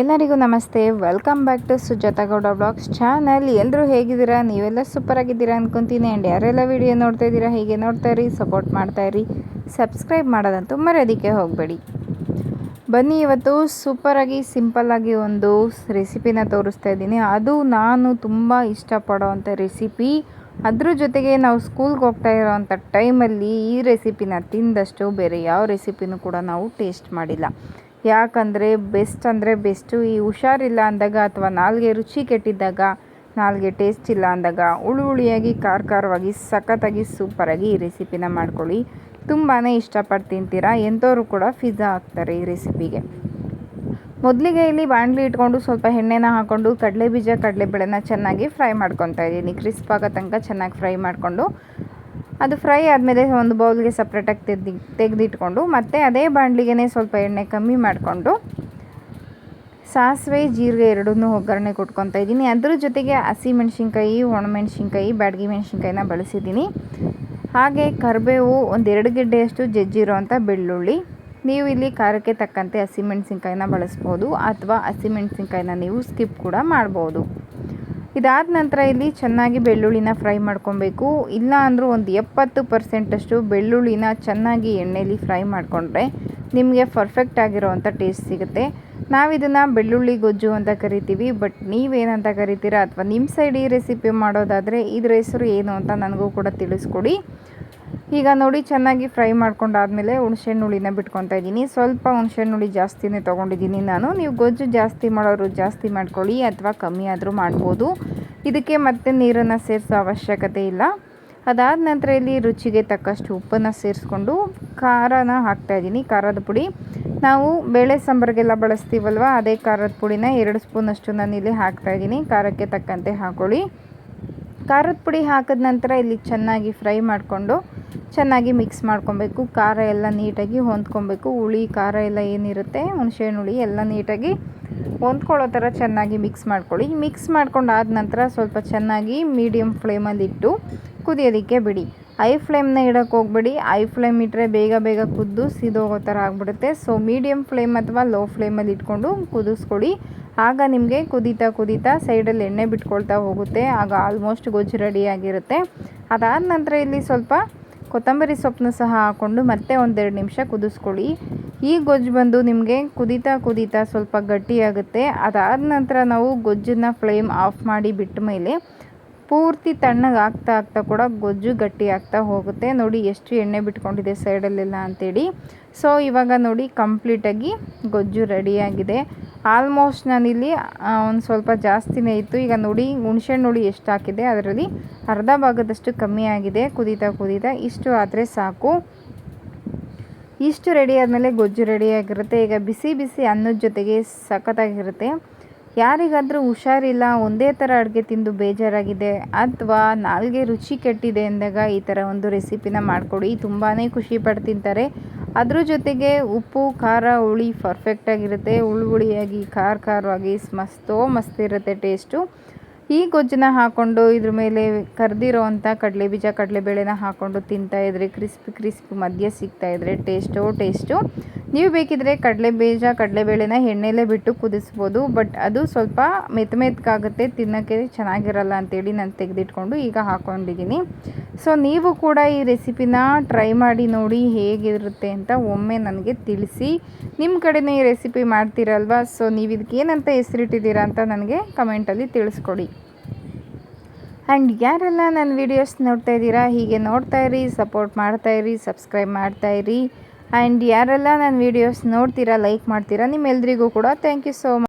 ಎಲ್ಲರಿಗೂ ನಮಸ್ತೆ. Welcome back to Sujatha Gowda vlogs channel ಎಲ್ಲರೂ ಹೇಗಿದ್ದೀರಾ? ನೀವೆಲ್ಲ ಸೂಪರ್ ಆಗಿದ್ದೀರಾ ಅನ್ಕೊತೀನಿ. ಆ್ಯಂಡ್ ಯಾರೆಲ್ಲ ವಿಡಿಯೋ ನೋಡ್ತಾ ಇದ್ದೀರಾ, ಹೀಗೆ ನೋಡ್ತಾ ಇರಿ ಸಪೋರ್ಟ್ ಮಾಡ್ತಾ ಇರಿ ಸಬ್ಸ್ಕ್ರೈಬ್ ಮಾಡೋದಂತೂ ಮರೆಯೋದಕ್ಕೆ ಹೋಗಬೇಡಿ. ಬನ್ನಿ, ಇವತ್ತು ಸೂಪರಾಗಿ ಸಿಂಪಲ್ಲಾಗಿ ಒಂದು ರೆಸಿಪಿನ ತೋರಿಸ್ತಾ ಇದ್ದೀನಿ. ಅದು ನಾನು ತುಂಬ ಇಷ್ಟಪಡೋವಂಥ ರೆಸಿಪಿ ಅದ್ರ ಜೊತೆಗೆ ನಾವು ಸ್ಕೂಲ್ಗೆ ಹೋಗ್ತಾ ಇರೋವಂಥ ಟೈಮಲ್ಲಿ ಈ ರೆಸಿಪಿನ ತಿಂದಷ್ಟು ಬೇರೆ ಯಾವ ರೆಸಿಪಿನೂ ಕೂಡ ನಾವು ಟೇಸ್ಟ್ ಮಾಡಿಲ್ಲ. ಯಾಕಂದರೆ ಬೆಸ್ಟ್ ಅಂದರೆ ಬೆಸ್ಟು ಈ ಹುಷಾರಿಲ್ಲ ಅಂದಾಗ ಅಥವಾ ನಾಲ್ಗೆ ರುಚಿ ಕೆಟ್ಟಿದ್ದಾಗ ನಾಲ್ಗೆ ಟೇಸ್ಟ್ ಇಲ್ಲ ಅಂದಾಗ ಹುಳು ಹುಳಿಯಾಗಿ ಖಾರ ಖಾರವಾಗಿ ಸಖತ್ತಾಗಿ ಸೂಪರಾಗಿ ಈ ರೆಸಿಪಿನ ಮಾಡ್ಕೊಳ್ಳಿ. ತುಂಬಾ ಇಷ್ಟಪಟ್ಟು ತಿಂತೀರಾ. ಎಂಥವರು ಕೂಡ ಫಿಜ್ಜಾ ಹಾಕ್ತಾರೆ ಈ ರೆಸಿಪಿಗೆ ಮೊದಲಿಗೆ ಇಲ್ಲಿ ಬಾಣಲಿ ಇಟ್ಕೊಂಡು ಸ್ವಲ್ಪ ಎಣ್ಣೆನ ಹಾಕ್ಕೊಂಡು ಕಡಲೆ ಬೀಜ ಕಡಲೆಬೇಳೆನ ಚೆನ್ನಾಗಿ ಫ್ರೈ ಮಾಡ್ಕೊತಾ ಇದ್ದೀನಿ. ಕ್ರಿಸ್ಪ್ ಆಗೋ ತನಕ ಚೆನ್ನಾಗಿ ಫ್ರೈ ಮಾಡಿಕೊಂಡು ಅದು ಫ್ರೈ ಆದಮೇಲೆ ಒಂದು ಬೌಲ್ಗೆ ಸಪ್ರೇಟಾಗಿ ತೆಗ್ದು ತೆಗೆದಿಟ್ಕೊಂಡು, ಮತ್ತು ಅದೇ ಬಾಣಲಿಗೆ ಸ್ವಲ್ಪ ಎಣ್ಣೆ ಕಮ್ಮಿ ಮಾಡಿಕೊಂಡು, ಸಾಸಿವೆ, ಜೀರಿಗೆ ಎರಡನ್ನೂ ಒಗ್ಗರಣೆ ಕೊಟ್ಕೊತಾ ಇದ್ದೀನಿ. ಅದ್ರ ಜೊತೆಗೆ ಹಸಿ ಮೆಣಸಿನ್ಕಾಯಿ, ಒಣಮೆಣ್ಸಿನ್ಕಾಯಿ, ಬ್ಯಾಡಗಿ ಮೆಣಸಿನ್ಕಾಯಿನ ಬಳಸಿದ್ದೀನಿ. ಹಾಗೆ ಕರಿಬೇವು ಒಂದೆರಡು ಗೆಡ್ಡೆಯಷ್ಟು ಜಜ್ಜಿರೋ ಅಂಥ ಬೆಳ್ಳುಳ್ಳಿ. ನೀವು ಇಲ್ಲಿ ಖಾರಕ್ಕೆ ತಕ್ಕಂತೆ ಹಸಿಮೆಣ್ಸಿನ್ಕಾಯಿನ ಬಳಸ್ಬೋದು, ಅಥವಾ ಹಸಿಮೆಣ್ಸಿನ್ಕಾಯಿನ ನೀವು ಸ್ಕಿಪ್ ಕೂಡ ಮಾಡ್ಬೋದು. ಇದಾದ ನಂತರ ಇಲ್ಲಿ ಚೆನ್ನಾಗಿ ಬೆಳ್ಳುಳ್ಳಿನ ಫ್ರೈ ಮಾಡ್ಕೊಬೇಕು. ಇಲ್ಲ ಅಂದರೂ ಒಂದು ಎಪ್ಪತ್ತು ಪರ್ಸೆಂಟಷ್ಟು ಬೆಳ್ಳುಳ್ಳಿನ ಚೆನ್ನಾಗಿ ಎಣ್ಣೆಯಲ್ಲಿ ಫ್ರೈ ಮಾಡಿಕೊಂಡ್ರೆ ನಿಮಗೆ ಪರ್ಫೆಕ್ಟ್ ಆಗಿರೋವಂಥ ಟೇಸ್ಟ್ ಸಿಗುತ್ತೆ. ನಾವಿದನ್ನು ಬೆಳ್ಳುಳ್ಳಿ, ಗೊಜ್ಜು ಅಂತ ಕರಿತೀವಿ, ಬಟ್ ನೀವೇನಂತ ಕರಿತೀರಾ ಅಥವಾ ನಿಮ್ಮ ಸೈಡ್ ಈ ರೆಸಿಪಿ ಮಾಡೋದಾದರೆ ಇದ್ರ ಹೆಸರು ಏನು ಅಂತ ನನಗೂ ಕೂಡ ತಿಳಿಸ್ಕೊಡಿ. ಈಗ ನೋಡಿ, ಚೆನ್ನಾಗಿ ಫ್ರೈ ಮಾಡ್ಕೊಂಡಾದಮೇಲೆ ಹುಣಸೆಹಣ್ಣುಳಿನ ಬಿಟ್ಕೊತಾ ಇದ್ದೀನಿ. ಸ್ವಲ್ಪ ಹುಣಸೆಹಣ್ಣುಳಿ ಜಾಸ್ತಿನೇ ತೊಗೊಂಡಿದ್ದೀನಿ ನಾನು. ನೀವು ಗೊಜ್ಜು ಜಾಸ್ತಿ ಮಾಡೋರು ಜಾಸ್ತಿ ಮಾಡ್ಕೊಳ್ಳಿ ಅಥವಾ ಕಮ್ಮಿ ಆದರೂ ಮಾಡ್ಬೋದು. ಇದಕ್ಕೆ ಮತ್ತೆ ನೀರನ್ನು ಸೇರಿಸೋ ಅವಶ್ಯಕತೆ ಇಲ್ಲ. ಅದಾದ ನಂತರ ಇಲ್ಲಿ ರುಚಿಗೆ ತಕ್ಕಷ್ಟು ಉಪ್ಪನ್ನು ಸೇರಿಸ್ಕೊಂಡು ಖಾರನ ಹಾಕ್ತಾಯಿದ್ದೀನಿ ಖಾರದ ಪುಡಿ. ನಾವು ಬೇಳೆ ಸಾಂಬಾರಿಗೆಲ್ಲ ಬಳಸ್ತೀವಲ್ವ, ಅದೇ ಖಾರದ ಪುಡಿನ ಎರಡು ಸ್ಪೂನಷ್ಟು ನಾನು ಇಲ್ಲಿ ಹಾಕ್ತಾಯಿದ್ದೀನಿ ಖಾರಕ್ಕೆ ತಕ್ಕಂತೆ ಹಾಕೊಳ್ಳಿ. ಖಾರದ ಪುಡಿ ಹಾಕಿದ ನಂತರ ಇಲ್ಲಿ ಚೆನ್ನಾಗಿ ಫ್ರೈ ಮಾಡಿಕೊಂಡು ಚೆನ್ನಾಗಿ ಮಿಕ್ಸ್ ಮಾಡ್ಕೊಬೇಕು, ಖಾರ ಎಲ್ಲ ನೀಟಾಗಿ ಹೊಂದ್ಕೊಬೇಕು. ಹುಳಿ, ಖಾರ ಎಲ್ಲ ಏನಿರುತ್ತೆ, ಹುಣಸೆಹಣ್ಣು ಹುಳಿ ಎಲ್ಲ ನೀಟಾಗಿ ಹೊಂದ್ಕೊಳ್ಳೋ ಥರ ಚೆನ್ನಾಗಿ ಮಿಕ್ಸ್ ಮಾಡ್ಕೊಳ್ಳಿ. ಮಿಕ್ಸ್ ಮಾಡ್ಕೊಂಡು ಆದ ನಂತರ ಸ್ವಲ್ಪ ಚೆನ್ನಾಗಿ ಮೀಡಿಯಮ್ ಫ್ಲೇಮಲ್ಲಿಟ್ಟು ಕುದಿಯೋದಕ್ಕೆ ಬಿಡಿ. ಐ ಫ್ಲೇಮ್ನ ಇಡೋಕ್ಕೆ ಹೋಗ್ಬೇಡಿ. ಐ ಫ್ಲೇಮ್ ಇಟ್ಟರೆ ಬೇಗ ಬೇಗ ಕುದ್ದು ಸಿದೋಗೋ ಥರ ಆಗಿಬಿಡುತ್ತೆ. ಸೊ ಮೀಡಿಯಮ್ ಫ್ಲೇಮ್ ಅಥವಾ ಲೋ ಫ್ಲೇಮಲ್ಲಿ ಇಟ್ಕೊಂಡು ಕುದಿಸ್ಕೊಳ್ಳಿ. ಆಗ ನಿಮಗೆ ಕುದೀತಾ ಕುದೀತಾ ಸೈಡಲ್ಲಿ ಎಣ್ಣೆ ಬಿಟ್ಕೊಳ್ತಾ ಹೋಗುತ್ತೆ. ಆಗ ಆಲ್ಮೋಸ್ಟ್ ಗೊಜ್ಜು ರೆಡಿಯಾಗಿರುತ್ತೆ ಅದಾದ ನಂತರ ಇಲ್ಲಿ ಸ್ವಲ್ಪ ಕೊತ್ತಂಬರಿ ಸೊಪ್ಪನ್ನು ಸಹ ಹಾಕ್ಕೊಂಡು ಮತ್ತೆ ಒಂದೆರಡು ನಿಮಿಷ ಕುದಿಸ್ಕೊಳ್ಳಿ. ಈ ಗೊಜ್ಜು ಬಂದು ನಿಮಗೆ ಕುದೀತಾ ಕುದೀತಾ ಸ್ವಲ್ಪ ಗಟ್ಟಿಯಾಗುತ್ತೆ ಅದಾದ ನಂತರ ನಾವು ಗೊಜ್ಜನ್ನು ಫ್ಲೇಮ್ ಆಫ್ ಮಾಡಿ ಬಿಟ್ಟ ಮೇಲೆ ಪೂರ್ತಿ ತಣ್ಣಗೆ ಆಗ್ತಾ ಆಗ್ತಾ ಕೂಡ ಗೊಜ್ಜು ಗಟ್ಟಿ ಆಗ್ತಾ ಹೋಗುತ್ತೆ. ನೋಡಿ ಎಷ್ಟು ಎಣ್ಣೆ ಬಿಟ್ಕೊಂಡಿದೆ ಸೈಡಲ್ಲೆಲ್ಲ ಅಂತೇಳಿ. ಸೊ ಇವಾಗ ನೋಡಿ ಕಂಪ್ಲೀಟಾಗಿ ಗೊಜ್ಜು ರೆಡಿಯಾಗಿದೆ ಆಲ್ಮೋಸ್ಟ್ ನಾನಿಲ್ಲಿ ಒಂದು ಸ್ವಲ್ಪ ಜಾಸ್ತಿನೇ ಇತ್ತು. ಈಗ ನೋಡಿ ಹುಣ್ಸೆಹಣ್ಣು ಹುಳಿ ಎಷ್ಟು ಹಾಕಿದೆ ಅದರಲ್ಲಿ ಅರ್ಧ ಭಾಗದಷ್ಟು ಕಮ್ಮಿ ಆಗಿದೆ. ಕುದೀತಾ ಕುದೀತಾ, ಇಷ್ಟು ಆದರೆ ಸಾಕು. ಇಷ್ಟು ರೆಡಿ ಆದಮೇಲೆ ಗೊಜ್ಜು ರೆಡಿಯಾಗಿರುತ್ತೆ ಈಗ ಬಿಸಿ ಬಿಸಿ ಅನ್ನದ ಜೊತೆಗೆ ಸಖತ್ತಾಗಿರುತ್ತೆ. ಯಾರಿಗಾದರೂ ಹುಷಾರಿಲ್ಲ, ಒಂದೇ ಥರ ಅಡುಗೆ ತಿಂದು ಬೇಜಾರಾಗಿದೆ, ಅಥವಾ ನಾಲ್ಗೆ ರುಚಿ ಕೆಟ್ಟಿದೆ ಅಂದಾಗ ಈ ಥರ ಒಂದು ರೆಸಿಪಿನ ಮಾಡಿಕೊಡಿ. ತುಂಬಾ ಖುಷಿ ಪಡ್ತಿಂತಾರೆ ತಿಂತಾರೆ ಅದ್ರ ಜೊತೆಗೆ ಉಪ್ಪು, ಖಾರ, ಹುಳಿ ಪರ್ಫೆಕ್ಟಾಗಿರುತ್ತೆ ಹುಳಿ ಹುಳಿಯಾಗಿ ಖಾರ ಖಾರವಾಗಿ, ಮಸ್ತೋ ಮಸ್ತ್ ಇರುತ್ತೆ ಟೇಸ್ಟು ಈ ಗೊಜ್ಜನ್ನ ಹಾಕ್ಕೊಂಡು ಇದ್ರ ಮೇಲೆ ಕರೆದಿರೋ ಅಂಥ ಕಡಲೆ ಬೀಜ, ಕಡಲೆಬೇಳೆನ ಹಾಕ್ಕೊಂಡು ತಿಂತಾಯಿದ್ರೆ ಕ್ರಿಸ್ಪಿ ಕ್ರಿಸ್ಪಿ ಮಧ್ಯ ಸಿಗ್ತಾಯಿದ್ರೆ ಟೇಸ್ಟೋ ಟೇಸ್ಟು ನೀವು ಬೇಕಿದ್ರೆ ಕಡಲೆ ಬೀಜ ಕಡಲೆಬೇಳೆನ ಎಣ್ಣೆಲೇ ಬಿಟ್ಟು ಕುದಿಸ್ಬೋದು. ಬಟ್ ಅದು ಸ್ವಲ್ಪ ಮೆತ್ತ ಮೆತ್ತಗಾಗುತ್ತೆ, ತಿನ್ನೋಕ್ಕೆ ಚೆನ್ನಾಗಿರಲ್ಲ ಅಂತೇಳಿ ನಾನು ತೆಗೆದಿಟ್ಕೊಂಡು ಈಗ ಹಾಕ್ಕೊಂಡಿದ್ದೀನಿ ಸೊ ನೀವು ಕೂಡ ಈ ರೆಸಿಪಿನ ಟ್ರೈ ಮಾಡಿ ನೋಡಿ ಹೇಗಿರುತ್ತೆ ಅಂತ ಒಮ್ಮೆ ನನಗೆ ತಿಳಿಸಿ. ನಿಮ್ಮ ಕಡೆನೇ ಈ ರೆಸಿಪಿ ಮಾಡ್ತೀರಲ್ವಾ? ಸೊ ನೀವು ಇದಕ್ಕೆ ಏನಂತ ಹೆಸರಿಟ್ಟಿದ್ದೀರಾ ಅಂತ ನನಗೆ ಕಮೆಂಟಲ್ಲಿ ತಿಳಿಸ್ಕೊಡಿ. ಆ್ಯಂಡ್ ಯಾರೆಲ್ಲ ನನ್ನ ವೀಡಿಯೋಸ್ ನೋಡ್ತಾ ಇದ್ದೀರಾ, ಹೀಗೆ ನೋಡ್ತಾ ಇರಿ ಸಪೋರ್ಟ್ ಮಾಡ್ತಾಯಿರಿ ಸಬ್ಸ್ಕ್ರೈಬ್ ಮಾಡ್ತಾಯಿರಿ ಆ್ಯಂಡ್ ಯಾರೆಲ್ಲ ನನ್ನ ವೀಡಿಯೋಸ್ ನೋಡ್ತೀರಾ ಲೈಕ್ ಮಾಡ್ತೀರಾ ನಿಮ್ಮೆಲ್ಲರಿಗೂ ಕೂಡ ಥ್ಯಾಂಕ್ ಯು ಸೋ ಮಚ್